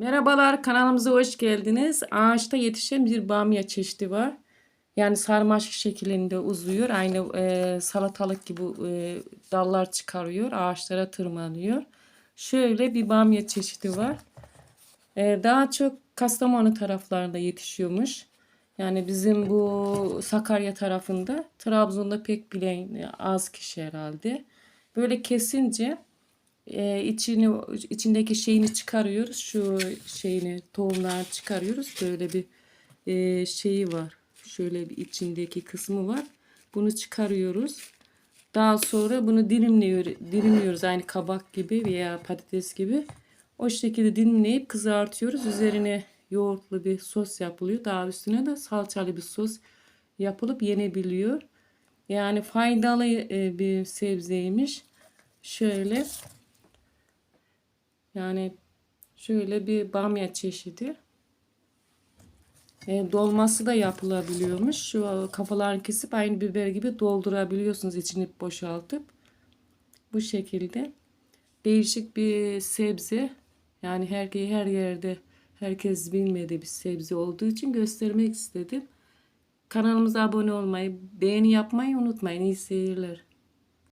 Merhabalar kanalımıza hoş geldiniz. Ağaçta yetişen bir bamya çeşidi var. Yani sarmaşık şeklinde uzuyor. Aynı e, salatalık gibi e, dallar çıkarıyor. Ağaçlara tırmanıyor. Şöyle bir bamya çeşidi var. E, daha çok Kastamonu taraflarında yetişiyormuş. Yani bizim bu Sakarya tarafında, Trabzon'da pek bilen az kişi herhalde. Böyle kesince e, içini içindeki şeyini çıkarıyoruz. Şu şeyini tohumlar çıkarıyoruz. Böyle bir e, şeyi var. Şöyle bir içindeki kısmı var. Bunu çıkarıyoruz. Daha sonra bunu dilimliyor, dilimliyoruz aynı kabak gibi veya patates gibi. O şekilde dilimleyip kızartıyoruz. Üzerine yoğurtlu bir sos yapılıyor. Daha üstüne de salçalı bir sos yapılıp yenebiliyor. Yani faydalı e, bir sebzeymiş. Şöyle yani şöyle bir bamya çeşidi. E, dolması da yapılabiliyormuş. Şu kafalarını kesip aynı biber gibi doldurabiliyorsunuz içini boşaltıp. Bu şekilde. Değişik bir sebze. Yani her, her yerde herkes bilmediği bir sebze olduğu için göstermek istedim. Kanalımıza abone olmayı, beğeni yapmayı unutmayın. İyi seyirler.